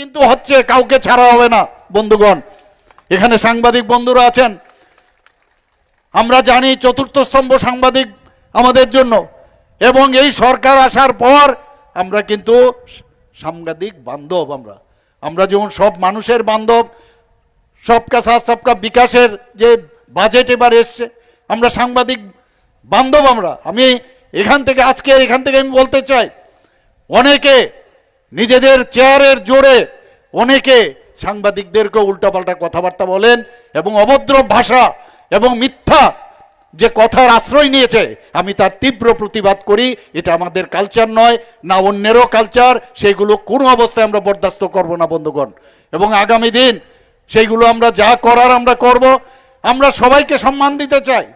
কিন্তু হচ্ছে কাউকে ছাড়া হবে না, বন্ধুগণ। এখানে সাংবাদিক বন্ধুরা আছেন। আমরা জানি চতুর্থ স্তম্ভ সাংবাদিক আমাদের জন্য। এবং এই সরকার আসার পর আমরা কিন্তু সাংবাদিক বান্ধব আমরা। আমরা যেমন সব মানুষের বান্ধব, সবকা সাথ, সবকা বিকাশের যে বাজেট এবার এসছে, আমরা সাংবাদিক বান্ধব আমরা। আমি এখান থেকে, আজকে এখান থেকে আমি বলতে চাই, অনেকে নিজেদের চেয়ারের জোরে অনেকে সাংবাদিকদেরকে উল্টাপাল্টা কথাবার্তা বলেন এবং অভদ্র ভাষা এবং মিথ্যা যে কথার আশ্রয় নিয়েছে, আমি তার তীব্র প্রতিবাদ করি। এটা আমাদের কালচার নয়, না অন্যেরও কালচার সেইগুলো কোনো অবস্থায় আমরা বরদাস্ত করব না, বন্ধুগণ। এবং আগামী দিন সেইগুলো আমরা যা করার আমরা করব। আমরা সবাইকে সম্মান দিতে চাই।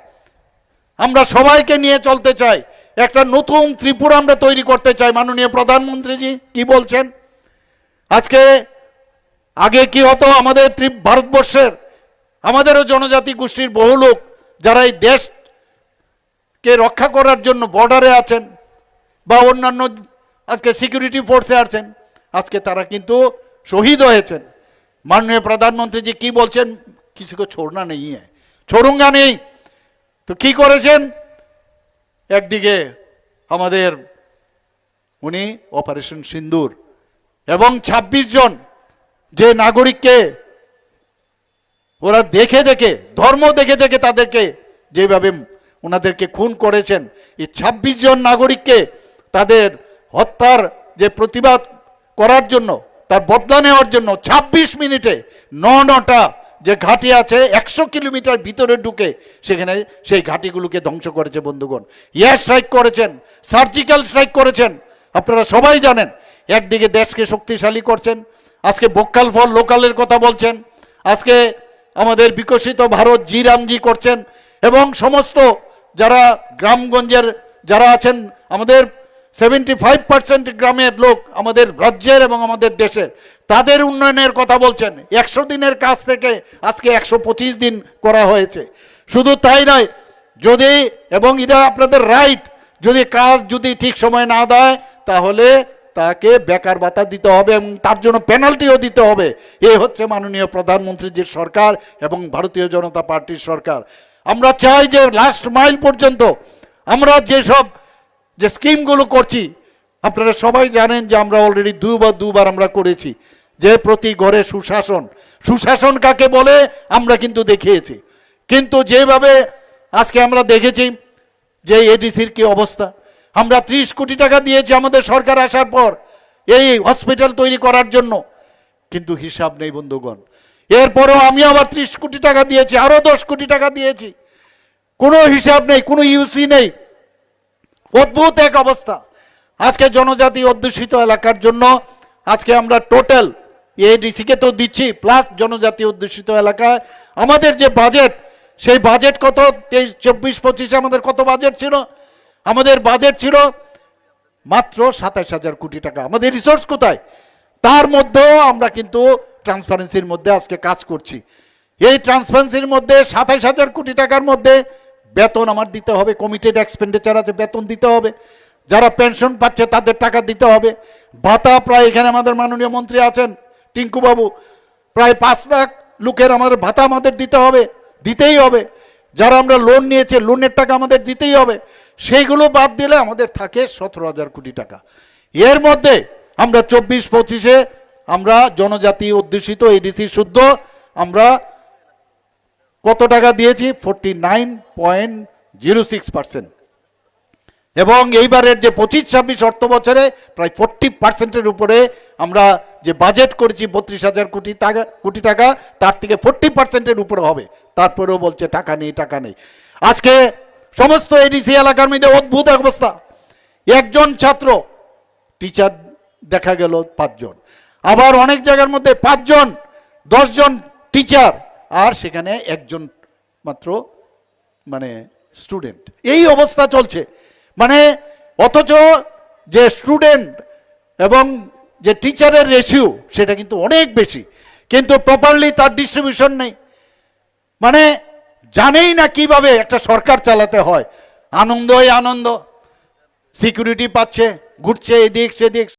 আমরা সবাইকে নিয়ে চলতে চাই। একটা নতুন ত্রিপুরা আমরা তৈরি করতে চাই, মাননীয় প্রধানমন্ত্রীজি, কি বলছেন? আজকে আগে কি হতো আমাদের ভারতবর্ষের, আমাদেরও জনজাতি গোষ্ঠীর বহু লোক যারা এই দেশকে রক্ষা করার জন্য বর্ডারে আছেন বা অন্যান্য আজকে সিকিউরিটি ফোর্সে আছেন, আজকে তারা কিন্তু শহীদ হয়েছেন। মাননীয় প্রধানমন্ত্রী জি কি বলছেন? কিছু ছোড়না নেই ছোড়ুঙ্গা নেই। তো কি করেছেন? একদিকে আমাদের উনি অপারেশন সিন্দুর এবং ২৬ জন যে নাগরিককে ওরা দেখে দেখে, ধর্ম দেখে দেখে তাদেরকে যেভাবে ওনাদেরকে খুন করেছেন, এই ২৬ জন নাগরিককে তাদের হত্যার যে প্রতিবাদ করার জন্য, তার বদলা নেওয়ার জন্য ২৬ মিনিটে ন নটা যে ঘাঁটি আছে একশো কিলোমিটার ভিতরে ঢুকে সেখানে সেই ঘাঁটিগুলোকে ধ্বংস করেছে বন্ধুগণ। এয়ার স্ট্রাইক করেছেন, সার্জিক্যাল স্ট্রাইক করেছেন, আপনারা সবাই জানেন, একদিকে দেশকে শক্তিশালী করছেন, আজকে বক্কাল ফল লোকালের কথা বলছেন, আজকে আমাদের বিকশিত ভারত জি রামজি করছেন, এবং সমস্ত যারা গ্রামগঞ্জের যারা আছেন, আমাদের সেভেন্টি ফাইভ পার্সেন্ট গ্রামের লোক আমাদের রাজ্যের এবং আমাদের দেশের, তাদের উন্নয়নের কথা বলছেন। একশো দিনের কাজ থেকে আজকে একশো পঁচিশ দিন করা হয়েছে। শুধু তাই নয়, যদি এবং এটা আপনাদের রাইট যদি কাজ যদি ঠিক সময় না দেয়, তাহলে তাকে বেকার ভাতা দিতে হবে এবং তার জন্য পেনাল্টিও দিতে হবে। এই হচ্ছে মাননীয় প্রধানমন্ত্রীজির সরকার এবং ভারতীয় জনতা পার্টির সরকার। আমরা চাই যে লাস্ট মাইল পর্যন্ত আমরা যেসব যে স্কিমগুলো করছি, আপনারা সবাই জানেন যে আমরা অলরেডি দুবার দুবার আমরা করেছি। যে প্রতি ঘরে সুশাসন সুশাসন কাকে বলে আমরা কিন্তু দেখিয়েছি। কিন্তু যেভাবে আজকে আমরা দেখেছি যে এডিসির কি অবস্থা। আমরা ত্রিশ কোটি টাকা দিয়েছি আমাদের সরকার আসার পর, এই হসপিটাল তৈরি করার জন্য। কিন্তু হিসাব নেই বন্ধুগণ। এরপরেও আমি আবার ত্রিশ কোটি টাকা দিয়েছি আরও দশ কোটি টাকা দিয়েছি। কোনো হিসাব নেই, কোনো ইউসি নেই। অদ্ভুত এক অবস্থা। আজকে জনজাতি অধ্যুষিত এলাকার জন্য আজকে আমরা টোটাল এডিসিকে তো দিচ্ছি প্লাস জনজাতি অধ্যুষিত এলাকায় আমাদের যে বাজেট সেই বাজেট কত? তেইশ, চব্বিশ, পঁচিশে, আমাদের কত বাজেট ছিল? আমাদের বাজেট ছিল মাত্র সাতাশ হাজার কোটি টাকা। আমাদের রিসোর্স কোথায়? তার মধ্যেও আমরা কিন্তু ট্রান্সপারেন্সির মধ্যে আজকে কাজ করছি। এই ট্রান্সপারেন্সির মধ্যে সাতাশ হাজার কোটি টাকার মধ্যে বেতন আমার দিতে হবে কমিটেড এক্সপেন্ডিচার আছে, বেতন দিতে হবে। যারা পেনশন পাচ্ছে তাদের টাকা দিতে হবে। ভাতা প্রায় এখানে আমাদের মাননীয় মন্ত্রী আছেন, টিঙ্কু বাবু। প্রায় পাঁচ লাখ লোকের আমাদের ভাতা আমাদের দিতে হবে, দিতেই হবে। যারা আমরা লোন নিয়েছে লোনের টাকা আমাদের দিতেই হবে। সেইগুলো বাদ দিলে আমাদের থাকে সতেরো হাজার কোটি টাকা। এর মধ্যে আমরা চব্বিশ পঁচিশে আমরা জনজাতি অধ্যুষিত এডিসি শুদ্ধ, আমরা কত টাকা দিয়েছি? Forty nine point zero six percent এবং এইবারের যে পঁচিশ ছাব্বিশ অর্থ বছরে প্রায় ফোরটি পার্সেন্টের উপরে আমরা যে বাজেট করেছি বত্রিশ হাজার কোটি টাকা কোটি টাকা, তার থেকে ফোরটি পার্সেন্টের উপরে হবে। তারপরেও বলছে, টাকা নেই টাকা নেই। আজকে সমস্ত এডিসি এলাকার মধ্যে অদ্ভুত অবস্থা। একজন ছাত্র টিচার দেখা গেল পাঁচজন। আবার অনেক জায়গার মধ্যে পাঁচজন, দশজন টিচার আর সেখানে একজন মাত্র মানে স্টুডেন্ট এই অবস্থা চলছে। মানে অথচ যে স্টুডেন্ট এবং যে টিচারের রেশিও সেটা কিন্তু অনেক বেশি। কিন্তু প্রপারলি তার ডিস্ট্রিবিউশন নেই। মানে জানেই না কীভাবে একটা সরকার চালাতে হয়। আনন্দই আনন্দ। সিকিউরিটি পাচ্ছে, ঘুরছে, এদিক সেদিক।